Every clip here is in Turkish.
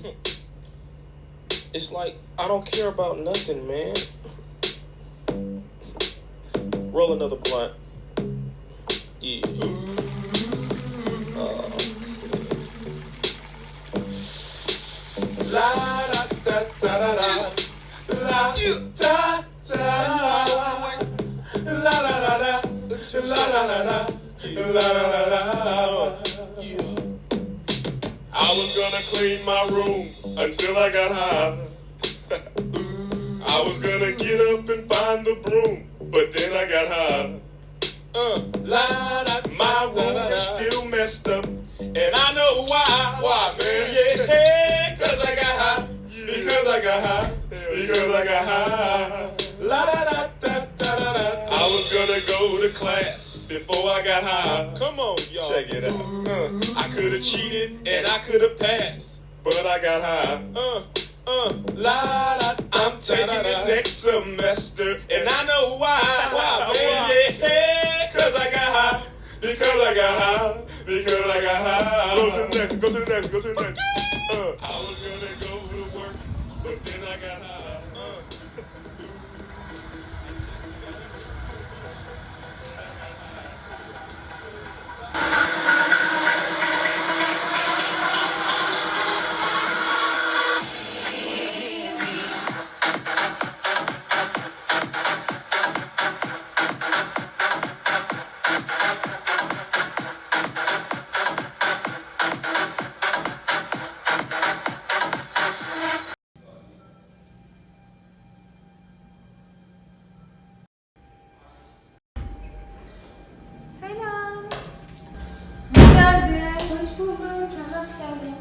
It's like I don't care about nothing, man. Roll another blunt. Yeah. Uh, La da da da da da. La da da. La la la la. I was gonna clean my room until I got high. I was gonna get up and find the broom, but then I got high. Uh, my room is still messed up, and I know why. Why, man? Yeah, cause I got high. Because I got high. Because I got high. La da da gonna class before I got high. Come on, y'all. Check it out. Uh, I could have cheated and I could have passed, but I got high. Uh, uh, la da. I'm taking it next semester, and I know why. Why, man? Yeah, cause I got high. Because I got high. Because I got high. Go to the next. Go to the next. Go to the next. Uh, I was gonna go to work, but then I got high. Geldin. Hoş geldin.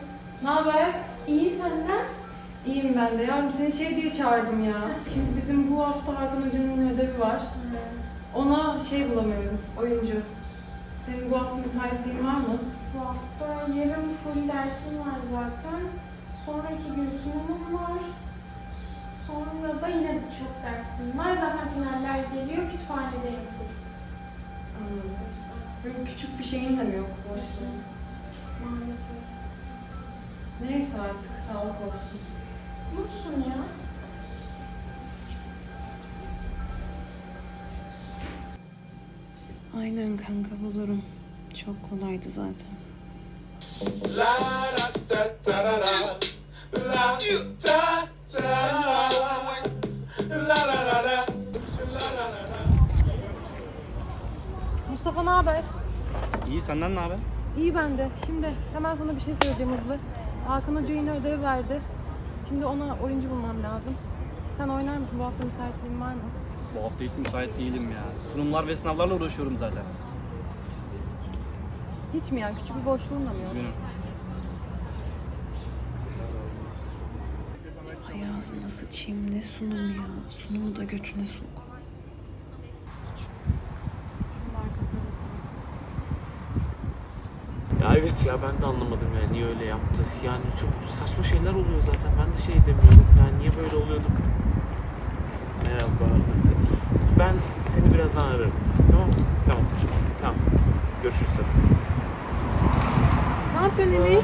Ne haber? İyi senden. İyiyim ben de. Yavrum seni şey diye çağırdım ya. Şimdi bizim bu hafta Hakan Hoca'nın ödevi var. Ona şey bulamıyorum, oyuncu. Senin bu hafta müsaitliğin var mı? Bu hafta yarın full dersim var zaten. Sonraki gün sunumum var. Sonra da yine çok dersim var. Zaten finaller geliyor. Kütüphanedeyim full. Anladım. Böyle küçük bir şeyin de mi yok boşluğun? Maalesef. Neyse artık sağlık olsun. Bulursun ya. Aynen kanka bulurum. Çok kolaydı zaten. La. La. La la. La la la la. Mustafa ne haber? İyi senden ne haber? İyi ben de. Şimdi hemen sana bir şey söyleyeceğim hızlı. Hakan Hoca yine ödev verdi. Şimdi ona oyuncu bulmam lazım. Sen oynar mısın? Bu hafta müsaitliğin var mı? Bu hafta hiç müsait değilim ya. Sunumlar ve sınavlarla uğraşıyorum zaten. Hiç mi ya? Küçük bir boşluğun da mı yok? Üzgünüm. Ay ağzına sıçayım ne sunum ya. Sunumu da götüne sok. Ya evet ya ben de anlamadım yani niye öyle yaptı. Yani çok saçma şeyler oluyor zaten. Ben de şey demiyorum. Yani niye böyle oluyordu? Merhaba. Ben seni birazdan ararım. Tamam mı? Tamam. Tamam. Görüşürüz sonra. Ne yapıyorsun Emir?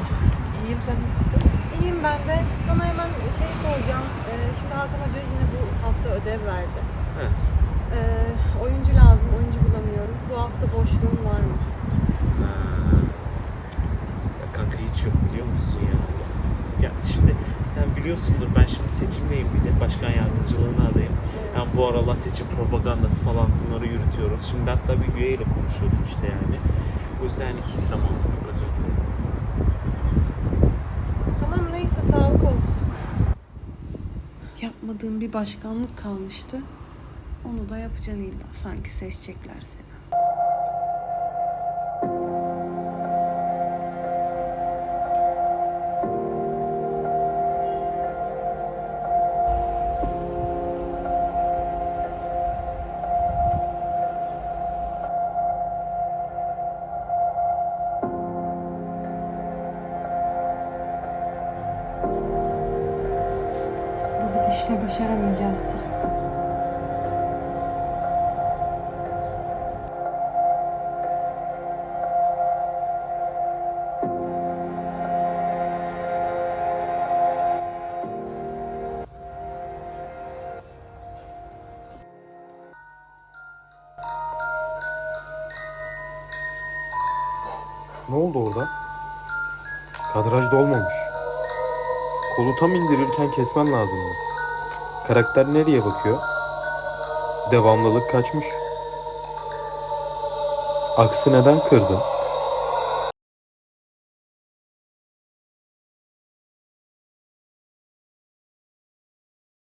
İyiyim sen nasılsın? İyiyim ben de. Sana hemen şey soracağım. Ee, şimdi Hakan Hoca yine bu hafta ödev verdi. He. Ee, oyuncu lazım, oyuncu bulamıyorum. Bu hafta boşluğun var mı? Ha. Ya kanka hiç yok biliyor musun ya? Ya şimdi sen biliyorsundur ben şimdi seçimdeyim bir de başkan yardımcılığına adayım. Yani bu aralar seçim propagandası falan bunları yürütüyoruz. Şimdi hatta bir üyeyle konuşuyordum işte yani. O yüzden hani hiç zaman yok özür dilerim. Tamam neyse sağlık olsun. Yapmadığın bir başkanlık kalmıştı. Onu da yapacaksın illa. Sanki seçecekler seni. işte başaramayacağızdır. Ne oldu orada? Kadrajda olmamış. Kolu tam indirirken kesmen lazımdı. Karakter nereye bakıyor? Devamlılık kaçmış. Aksı neden kırdın?